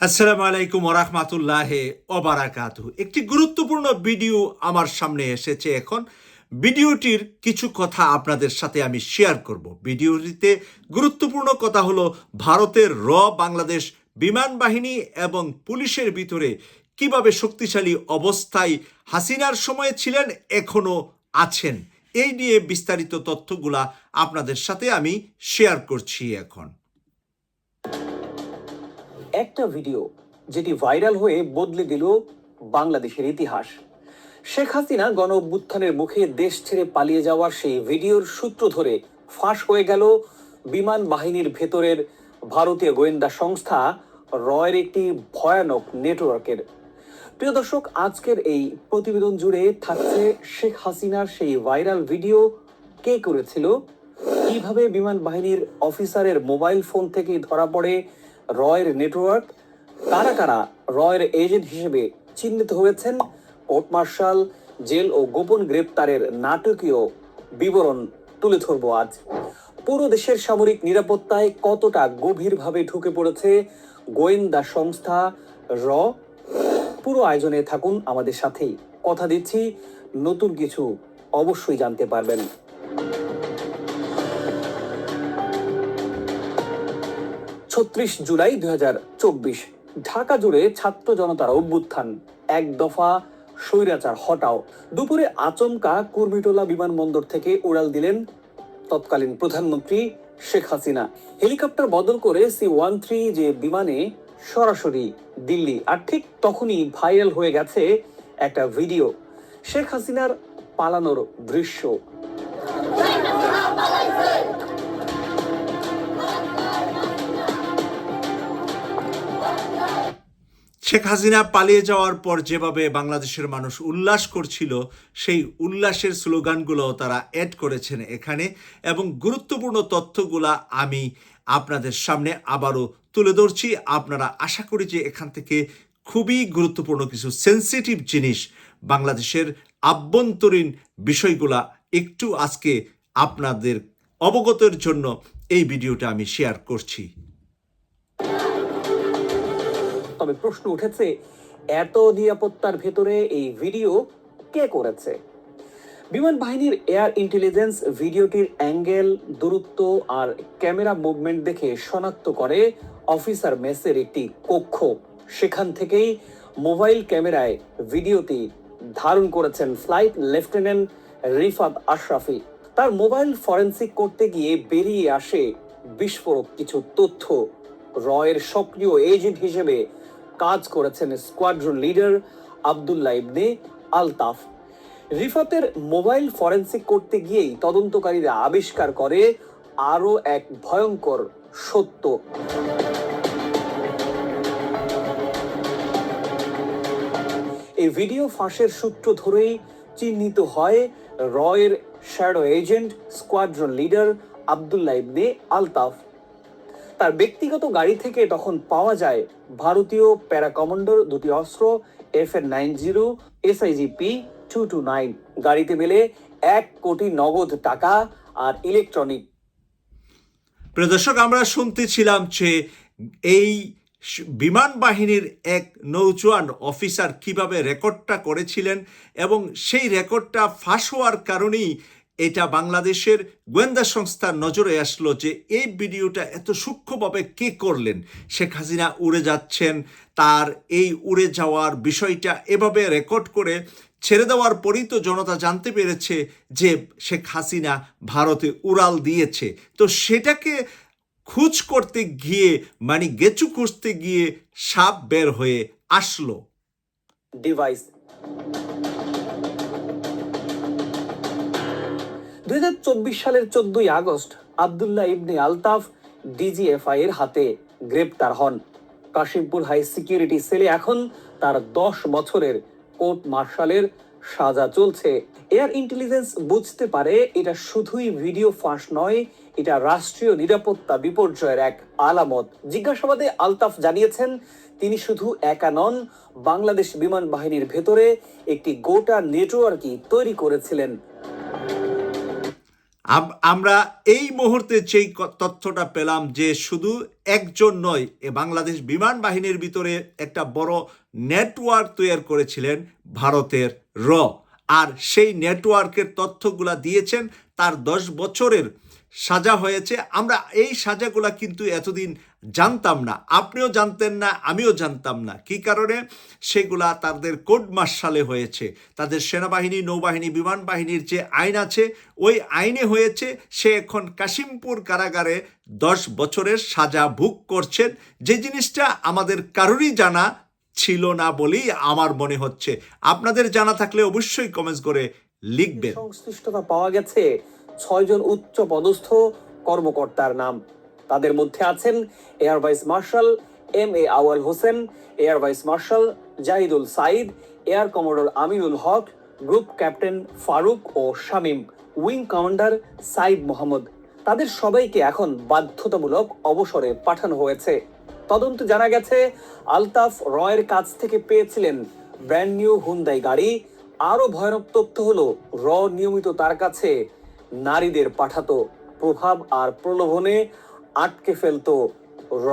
আসসালামু আলাইকুম ওরহমাতুল্লাহ ওবারাকাত একটি গুরুত্বপূর্ণ ভিডিও আমার সামনে এসেছে এখন। ভিডিওটির কিছু কথা আপনাদের সাথে আমি শেয়ার করব। ভিডিওটিতে গুরুত্বপূর্ণ কথা হলো ভারতের র বাংলাদেশ বিমান বাহিনী এবং পুলিশের ভিতরে কীভাবে শক্তিশালী অবস্থায় হাসিনার সময়ে ছিলেন এখনও আছেন। এই নিয়ে বিস্তারিত তথ্যগুলা আপনাদের সাথে আমি শেয়ার করছি এখন। একটা ভিডিও যেটি ভাইরাল হয়ে বদলে দিল বাংলাদেশের ইতিহাস। শেখ হাসিনা গণ অভ্যুত্থানের মুখে দেশ ছেড়ে পালিয়ে যাওয়ার সেই ভিডিওর সূত্র ধরে ফাঁস হয়ে গেল বিমান বাহিনীর ভেতরের ভারতীয় গোয়েন্দা সংস্থা রয়ের একটি ভয়ানক নেটওয়ার্কের। প্রিয় দর্শক, আজকের এই প্রতিবেদন জুড়ে থাকছে শেখ হাসিনার সেই ভাইরাল ভিডিও কে করেছিল, কীভাবে বিমান বাহিনীর অফিসারের মোবাইল ফোন থেকে ধরা পড়ে রয়ের নেটওয়ার্ক। কারা কারা রয়ের এজেন্ট হিসেবে চিহ্নিত হয়েছেন? কোর্ট মার্শাল, জেল ও গোপন গ্রেপ্তারের নাটকীয় বিবরণ তুলে ধরবো আজ। পুরো দেশের সামরিক নিরাপত্তায় কতটা গভীরভাবে ঢুকে পড়েছে গোয়েন্দা সংস্থা র? পুরো আয়োজনে থাকুন আমাদের সাথেই। কথা দিচ্ছি, নতুন কিছু অবশ্যই জানতে পারবেন। ছত্রিশ জুলাই দু হাজার চব্বিশ। ঢাকা জুড়ে ছাত্র জনতার অভ্যুত্থান। এক দফা স্বৈরাচার হটাও। দুপুরে আচমকা কুর্মিটোলা বিমানবন্দর থেকে উড়াল দিলেন তৎকালীন প্রধানমন্ত্রী শেখ হাসিনা। হেলিকপ্টার বদল করে সি ওয়ান থ্রি যে বিমানে সরাসরি দিল্লি। আর ঠিক তখনই ভাইরাল হয়ে গেছে একটা ভিডিও। শেখ হাসিনার পালানোর দৃশ্য। শেখ হাসিনা পালিয়ে যাওয়ার পর যেভাবে বাংলাদেশের মানুষ উল্লাস করছিল, সেই উল্লাসের স্লোগানগুলো তারা অ্যাড করেছেন এখানে। এবং গুরুত্বপূর্ণ তথ্যগুলা আমি আপনাদের সামনে আবারও তুলে ধরছি। আপনারা আশা করি যে এখান থেকে খুবই গুরুত্বপূর্ণ কিছু সেন্সিটিভ জিনিস বাংলাদেশের আভ্যন্তরীণ বিষয়গুলা একটু আজকে আপনাদের অবগতের জন্য এই ভিডিওটা আমি শেয়ার করছি। তবে প্রশ্ন উঠেছে, এত নিরাপত্তার ভেতরে এই ভিডিও কে করেছে? বিমান বাহিনীর এয়ার ইন্টেলিজেন্স ভিডিওটির অ্যাঙ্গেল, দূরত্ব আর ক্যামেরা মুভমেন্ট দেখে শনাক্ত করে অফিসার মেসের একটি কক্ষ। সেখান থেকেই মোবাইল ক্যামেরায় ভিডিওটি ধারণ করেছেন ফ্লাইট লেফটেন্যান্ট রিফাত আশরাফি। তার মোবাইল ফরেন্সিক করতে গিয়ে বেরিয়ে আসে বিস্ফোরক কিছু তথ্য। রয়ের সক্রিয় এজেন্ট হিসেবে কাজ করেছেন স্কোয়াড্রন লিডার আবদুল্লাহ ইবনে আলতাফ। রিফাতের মোবাইল ফরেন্সিক করতে গিয়েই তদন্তকারীরা আবিষ্কার করে আরও এক ভয়ঙ্কর সত্য। এই ভিডিও ফাঁসের সূত্র ধরেই চিহ্নিত হয় রয়ের shadow agent squadron leader Abdullah Ibne Altaf. তার ব্যক্তিগত গাড়ি থেকে তখন পাওয়া যায় ভারতীয় প্যারা কমান্ডোর দুটি অস্ত্র F N nine zero SIG P two two nine গাড়িতে মেলে এক কোটি নগদ টাকা আর ইলেকট্রনিক। প্রিয় দর্শক, আমরা শুনতেছিলাম যে এই বিমান বাহিনীর এক নৌজওয়ান অফিসার কীভাবে রেকর্ডটা করেছিলেন এবং সেই রেকর্ডটা ফাঁস হওয়ার কারণেই এটা বাংলাদেশের গোয়েন্দা সংস্থার নজরে আসলো যে এই ভিডিওটা এত সূক্ষ্মভাবে কে করলেন? শেখ হাসিনা উড়ে যাচ্ছেন, তার এই উড়ে যাওয়ার বিষয়টা এভাবে রেকর্ড করে ছেড়ে দেওয়ার পরেই তো জনতা জানতে পেরেছে যে শেখ হাসিনা ভারতে উড়াল দিয়েছে। তো সেটাকে খুঁজ করতে গিয়ে মানে গেচু খুঁজতে গিয়ে সাপ বের হয়ে আসলো। ডিভাইস দুই হাজার চব্বিশ সালের চোদ্দই আগস্ট আবদুল্লাহ ইবনে আলতাফ ডিজিএফআই এর হাতে গ্রেপ্তার হন। কাশিমপুর হাই সিকিউরিটি সেলে এখন তার দশ বছরের কোর্ট মার্শালের সাজা চলছে। এয়ার ইন্টেলিজেন্স বুঝতে পারে এটা শুধুই ভিডিও ফাঁস নয়, এটা রাষ্ট্রীয় নিরাপত্তা বিপর্যয়ের এক আলামত। জিজ্ঞাসাবাদে আলতাফ জানিয়েছেন, তিনি শুধু একা নন, বাংলাদেশ বিমান বাহিনীর ভেতরে একটি গোটা নেটওয়ার্কই তৈরি করেছিলেন। আমরা এই মুহূর্তে যেই তথ্যটা পেলাম যে শুধু একজন নয়, এ বাংলাদেশ বিমান বাহিনীর ভিতরে একটা বড় নেটওয়ার্ক তৈরি করেছিলেন ভারতের র। আর সেই নেটওয়ার্কের তথ্যগুলা দিয়েছেন, তার দশ বছরের সাজা হয়েছে। আমরা এই সাজাগুলা কিন্তু এতদিন জানতাম না, আপনিও জানতেন না, আমিও জানতাম না। কি কারণে? সেগুলা তাদের কোড মার্শালে হয়েছে। তাদের সেনাবাহিনী, নৌবাহিনী, বিমান বাহিনীর যে আইন আছে, ওই আইনে হয়েছে, সে এখন কাশিমপুর কারাগারে দশ বছরের সাজা ভোগ করছেন। যে জিনিসটা আমাদের কারোরই জানা ছিল না বলেই আমার মনে হচ্ছে। আপনাদের জানা থাকলে অবশ্যই কমেন্টস করে লিখবেন। সংশ্লিষ্টতা পাওয়া গেছে। ছয়জন উচ্চ পদস্থ কর্মকর্তার নাম। তাদের মধ্যে আছেন air vice marshal M A Awal Hossain, air vice marshal Zahidul Saeed air commodore Aminul Haque, group captain Faruk O Shamim, wing commander Saeed Mohammad. তাদের সবাইকে এখন বাধ্যতামূলক অবসরে পাঠানো হয়েছে। তদন্তে জানা গেছে, আলতাফ রয়ের কাছ থেকে পেয়েছিলেন ব্র্যান্ড নিউ হুন্দাই গাড়ি। আরও ভয়ানক তথ্য হলো, র নিয়মিত তার কাছে নারীদের পাঠাতো। প্রভাব আর প্রলোভনে আটকে ফেলতো র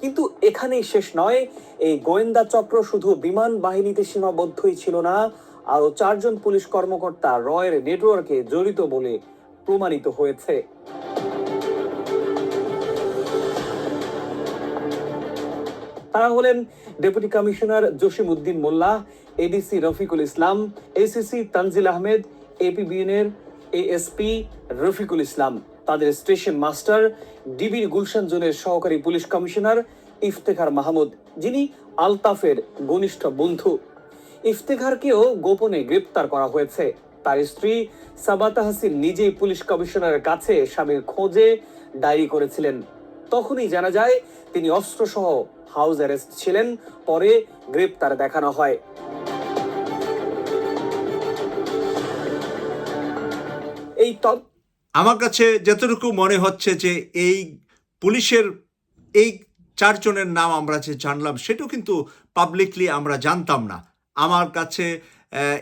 কিন্তু এখানেই শেষ নয়, এই গোয়েন্দা চক্র শুধু বিমান বাহিনীতে সীমাবদ্ধই ছিল না, আরও চারজন পুলিশ কর্মকর্তা রয়ের নেটওয়ার্কে জড়িত বলে প্রমাণিত হয়েছে। তারা হলেন deputy commissioner Jashim Uddin Molla ADC Rafiqul Islam ACC Tanzil Ahmed এপিবিএনের ASP Rafiqul Islam. তাদের স্টেশন মাস্টার ডিবির গুলশান জোনের সহকারী পুলিশ কমিশনার ইফতেখার মাহমুদ, যিনি আলতাফের ঘনিষ্ঠ বন্ধু। ইফতেখারকেও গোপনে গ্রেপ্তার করা হয়েছে। তার স্ত্রী সাবাতা হাসিন নিজেই পুলিশ কমিশনারের কাছে স্বামীর খোঁজে ডায়েরি করেছিলেন। তখনই জানা যায়, তিনি অস্ত্রসহ হাউস অ্যারেস্ট ছিলেন, পরে গ্রেপ্তার দেখানো হয়। এই আমার কাছে যতটুকু মনে হচ্ছে যে এই পুলিশের এই চারজনের নাম আমরা যে জানলাম, সেটাও কিন্তু পাবলিকলি আমরা জানতাম না। আমার কাছে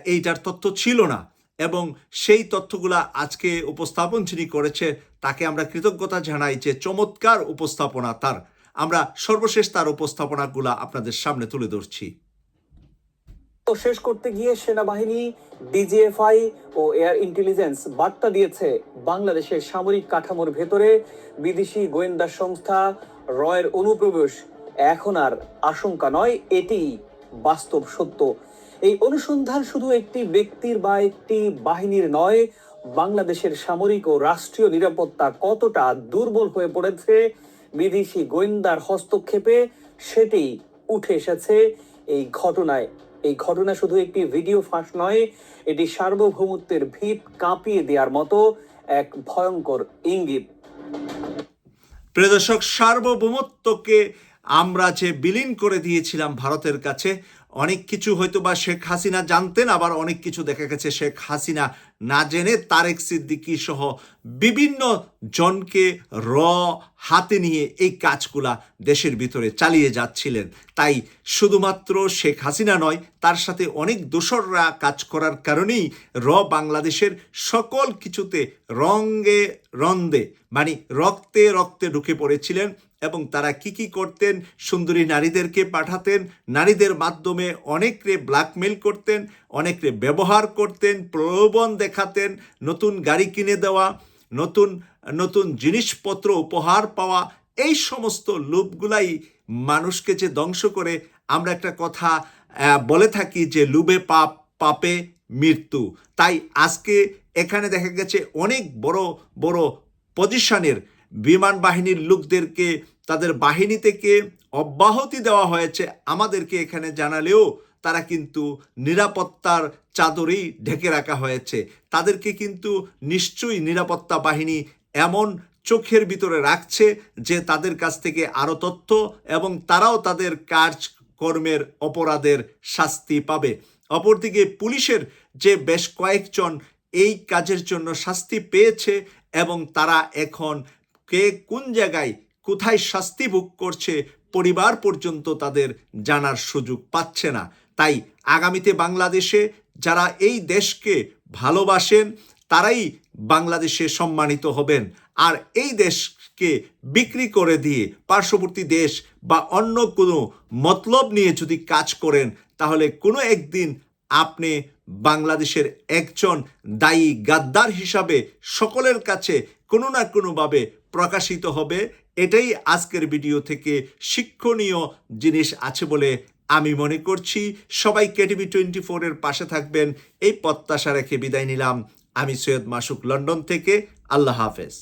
এইটার তথ্য ছিল না এবং সেই তথ্যগুলা আজকে উপস্থাপন যিনি করেছে, তাকে আমরা কৃতজ্ঞতা জানাই যে চমৎকার উপস্থাপনা তার। আমরা সর্বশেষ তার উপস্থাপনাগুলা আপনাদের সামনে তুলে ধরছি। শেষ করতে গিয়ে সেনাবাহিনী, ডিজিএফআই ও এয়ার ইন্টেলিজেন্স বার্তা দিয়েছে বাংলাদেশের সামরিক কাঠামোর ভেতরে বিদেশি গোয়েন্দা সংস্থা রয়ের অনুপ্রবেশ। এখন আর আশঙ্কা নয়, এটি বাস্তব সত্য। এই অনুসন্ধান শুধু একটি ব্যক্তির বা একটি বাহিনীর নয়, বাংলাদেশের সামরিক ও রাষ্ট্রীয় নিরাপত্তা কতটা দুর্বল হয়ে পড়েছে, বিদেশি গোয়েন্দার হস্তক্ষেপে সেটি উঠে এসেছে এই ঘটনায়। এই ঘটনা শুধু একটি ভিডিও ফাঁস নয়, এটি সার্বভৌমত্বের ভিত কাঁপিয়ে দেওয়ার মতো এক ভয়ঙ্কর ইঙ্গিত। প্রিয় দর্শক, সার্বভৌমত্বকে আমরা যে বিলীন করে দিয়েছিলাম ভারতের কাছে অনেক কিছু হয়তো বা শেখ হাসিনা জানতেন, আবার অনেক কিছু দেখা গেছে শেখ হাসিনা না জেনে তারেক সিদ্দিকী সহ বিভিন্ন জনকে র হাতে নিয়ে এই কাজগুলা দেশের ভিতরে চালিয়ে যাচ্ছিলেন। তাই শুধুমাত্র শেখ হাসিনা নয়, তার সাথে অনেক দোসররা কাজ করার কারণেই র বাংলাদেশের সকল কিছুতে রঙ্গে রন্দে মানে রক্তে রক্তে ঢুকে পড়েছিলেন। এবং তারা কি কি করতেন? সুন্দরী নারীদেরকে পাঠাতেন। নারীদের মাধ্যমে অনেকরে ব্ল্যাকমেল করতেন, অনেকরে ব্যবহার করতেন, প্রলোভন দেখাতেন, নতুন গাড়ি কিনে দেওয়া, নতুন নতুন জিনিসপত্র উপহার পাওয়া, এই সমস্ত লোভগুলাই মানুষকে যে ধ্বংস করে, আমরা একটা কথা বলে থাকি যে লুবে পাপ, পাপে মৃত্যু। তাই আজকে এখানে দেখা গেছে অনেক বড় বড় পজিশনের বিমান বাহিনীর লোকদেরকে, তাদের বাহিনী থেকে অব্যাহতি দেওয়া হয়েছে। আমাদেরকে এখানে জানালেও তারা কিন্তু নিরাপত্তার চাদরেই ঢেকে রাখা হয়েছে। তাদেরকে কিন্তু নিশ্চয়ই নিরাপত্তা বাহিনী এমন চোখের ভিতরে রাখছে যে তাদের কাছ থেকে আরও তথ্য এবং তারাও তাদের কাজ কর্মের অপরাধের শাস্তি পাবে। অপরদিকে পুলিশের যে বেশ কয়েকজন এই কাজের জন্য শাস্তি পেয়েছে এবং তারা এখন কে কোন জায়গায় কোথায় শাস্তি ভোগ করছে পরিবার পর্যন্ত তাদের জানার সুযোগ পাচ্ছে না। তাই আগামীতে বাংলাদেশে যারা এই দেশকে ভালোবাসেন, তারাই বাংলাদেশে সম্মানিত হবেন। আর এই দেশকে বিক্রি করে দিয়ে পার্শ্ববর্তী দেশ বা অন্য কোনো মতলব নিয়ে যদি কাজ করেন, তাহলে কোনো একদিন আপনি বাংলাদেশের একজন দায়ী গাদ্দার হিসাবে সকলের কাছে কোনো না কোনোভাবে প্রকাশিত হবে। এটাই আজকের ভিডিও থেকে শিক্ষণীয় জিনিস আছে বলে আমি মনে করছি। সবাই কেটিভি টোয়েন্টি ফোরের পাশে থাকবেন। এই প্রত্যাশা রেখে বিদায় নিলাম। আমি সৈয়দ মাসুক লন্ডন থেকে। আল্লাহ হাফেজ।